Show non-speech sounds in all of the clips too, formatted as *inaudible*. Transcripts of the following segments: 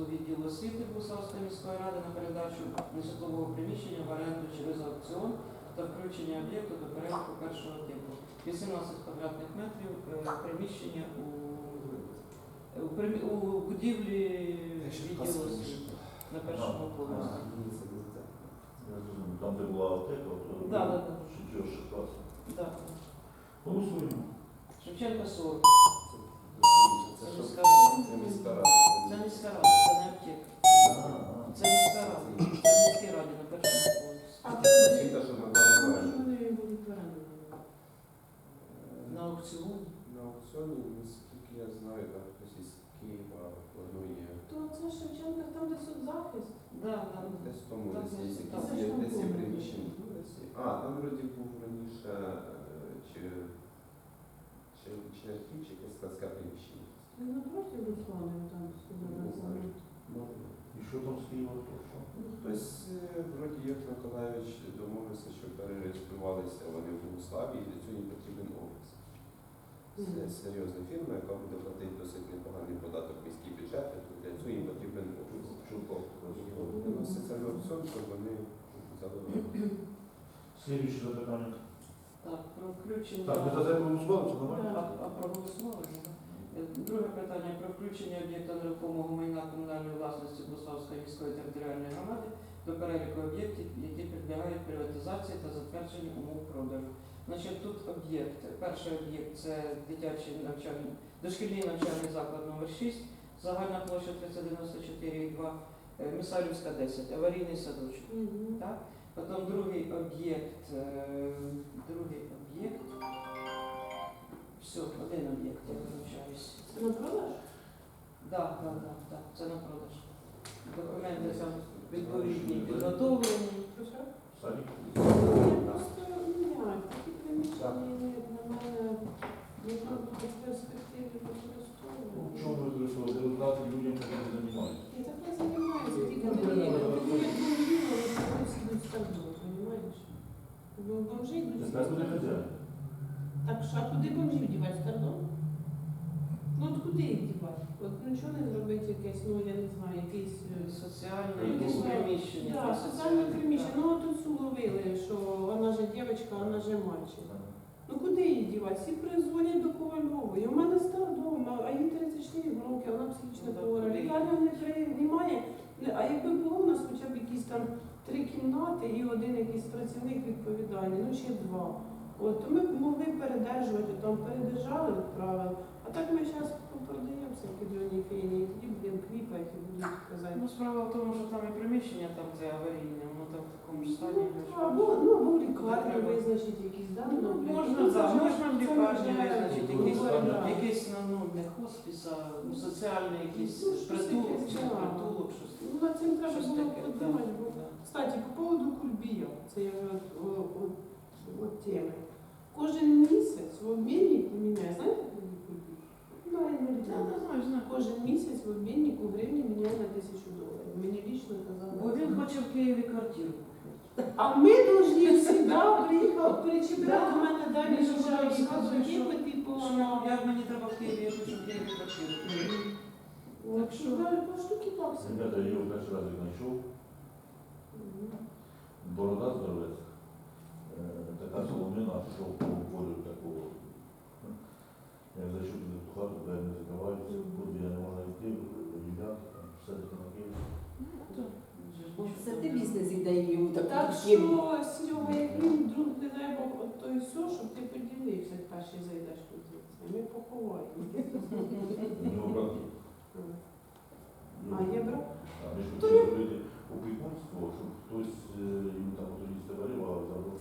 дозволу відділу освіти Бусавської міської ради на передачу нежитлового приміщення в оренду через аукціон та включення об'єкту до переліку першого типу. 18 квадратних метрів е, приміщення у, у, примі- у будівлі відділу освіти на першому поверсі. Там, де була аптека, то Да, да, да. четвертий клас. Да. Голосуємо. Шевченка 40. Це що? міська рада. Це міська рада. Це міська рада, це не аптека. Це міська рада. Це міські раді на першому поверсі. А Освіта, що ми Може, плануємо. вони будуть в? На аукціоні. На аукціоні, наскільки я знаю, там хтось із Києва планує То це Шевченка, там де соцзахист. Да, да. десь в тому Так, десь є десь є приміщення. А, там вроді був раніше е, чи чи чи архів, чи якесь складське приміщення. Ну, напроти Руслана, там Не знаю. сказали. І що там з Києва? то що? Ну, Хтось е, вроді як Миколаївич домовився, що перереєструвалися вони в Богославі, і для цього їм потрібен офіс. Це серйозна фірма, яка буде платити досить непоганий податок в міський бюджет, то для цього їм потрібен офіс. Виноситься на аукціон, щоб вони взяли. Слідуюче запитання. Так, про включення. Так, ви за це голосували, чи А, нормально? а проголосували? Друге питання про включення об'єкта нерухомого майна комунальної власності Буславської міської територіальної громади до переліку об'єктів, які підлягають приватизації та затвердженню умов продажу. Значить, тут об'єкт. Перший об'єкт це дитячий навчальний, дошкільний навчальний заклад номер 6, загальна площа 394,2, е, Мисарівська 10, аварійний садочок. Мгм. Так? Потім другий об'єкт, е, другий об'єкт. Все, один об'єкт, я вибачаюсь. Це на продаж? Так, так, так, так, це на продаж. Документи там відповідні підготовлені. Що що? Просто міняю. Такі приміщення, на мене, не будуть в перспективі використовувати. Чому ви вирішили? Депутати людям таким не займаються. Я так не займаюся, тільки як бомжі, вони всі з кордону, розумієш? Бомжі йдуть. Так що, а куди бомжів дівати от куди їх дівати? От нічого не зробити якесь, ну я не знаю, якийсь... е, Соціальне Ну, якесь ну, приміщення. Так, соціальне приміщення. Ну от цю ловили, що вона же дівчинка, вона же мальчик. Ну куди її дівати? Всі призвонять до Ковальової. У мене стар вдома, а їй 34 роки, вона психічно Ну, хвора. Лікарня не приймає. А якби було у нас хоча б якісь там три кімнати і один якийсь працівник відповідальний, ну ще два. От то ми могли передержувати, там передержали, відправили. А так ми зараз продаємо всякі дурні фейні, і тоді будемо кліпати і будуть казати. Ну, справа в тому, що там і приміщення там це аварійне, воно там в такому ж стані. Ну, Або, ну, або в лікарні Треба. визначити якісь, да? Ну, блін. можна, Ну, це так, вже- можна в це лікарні вже визначити Ну, якийсь, да. якийсь ну, не хоспіс, а ну, соціальний якийсь Ну, щось притулок, таке, чи да. притулок, щось. Ну, над цим треба Щось було таке, подумати. бо- да. Кстати, по поводу кульбія, це я вже от, от, от теми. Кожен місяць в обміннику міняє, знаєте, коли кульбій? Ну, я не Да, знаю. да, знаю, знаю. Кожен місяць в обміннику гривні міняє на тисячу доларів. Мені лічно казали. Бо він хоче в Києві квартиру. А ми должны всегда приїхав, перечіпляти Да. до мене далі, Він що вже вже розказує, розказує, що- типу, Що вона я мені треба в Києві, я хочу в Києві квартиру. Так що далі по штуки баксів. Ребята, я його перший раз знайшов. Борода здоровець. Е, Така соломина, що по полю такого. Я зайшов туди в ту хату, де не закриваються, куди я не можу йти, гуляти, там, все таке на Києві. Це ти бізнес ідею Так таку що. Серега, як він вдруг не дай Бог, от то і все, щоб ти поділився, як перший зайдеш тут. Ми поховаємо. А, є брат? А ми ж То я- зробити опікунство, щоб хтось е, йому там ото їсти а за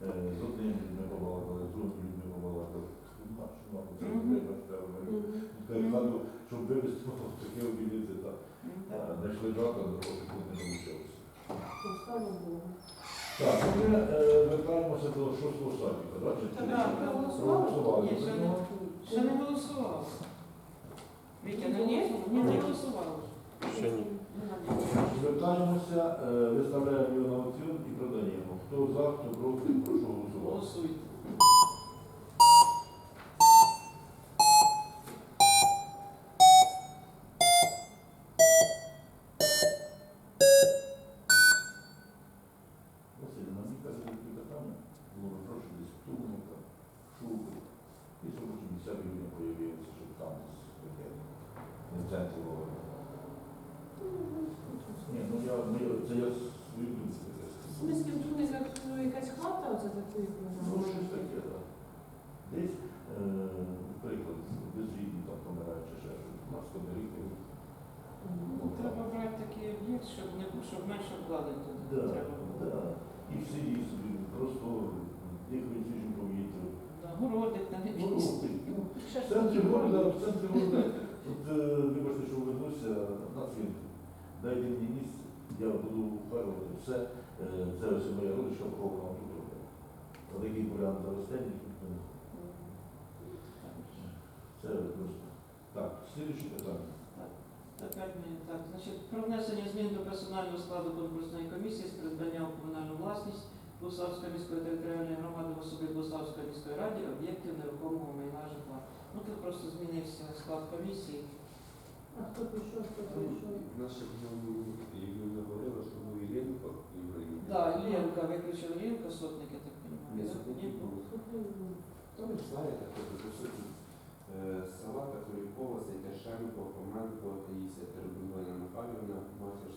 З одним людьми побалакали, з другим людьми побалакали. Ну, хату, щоб вивезти, ну, *laughs* таке обідати, так. А, Знайшли брата, але опікун не вийшло. Ну. Так, ми е, вертаємося до шостого чи- проголосували? Ще не, голосували. Вітя, не Ні? Ні, не голосували. Ще ні. Звертаємося, е, виставляємо його на аукціон і продаємо. to zato u roku pošao такий об'єкт, щоб, не, щоб менше вкладень туди Да, треба було. да. І в селі собі просто дихають свіжим повітрям. Да, городик там Ну, якийсь. ну, В центрі города, в центрі города. От, е, вибачте, що вернуся на цвинтар. Дайте мені місце, я буду впевнений, все. Е, Це ось моя родичка похована тут. робить. Отакий бурян заросте, і тут не- це просто. Так, слідуюче питання. Ми так, значить, про внесення змін до персонального складу конкурсної комісії з придбання у комунальну власність Бусавської міської територіальної громади в особі Бусавської міської ради об'єктів нерухомого майна житла. Ну тут просто змінився склад комісії. А хто пішов, хто прийшов? Наша Євгенія говорила, що був Іллєнко, Євгенія. Да, Ленка виключила Ленка, сотник, я так Не розумію. сотник був. Хто не знає, так села Католікова, Сайтяшенко, Хоменко, Таїсія Теребунина Михайлівна, Матір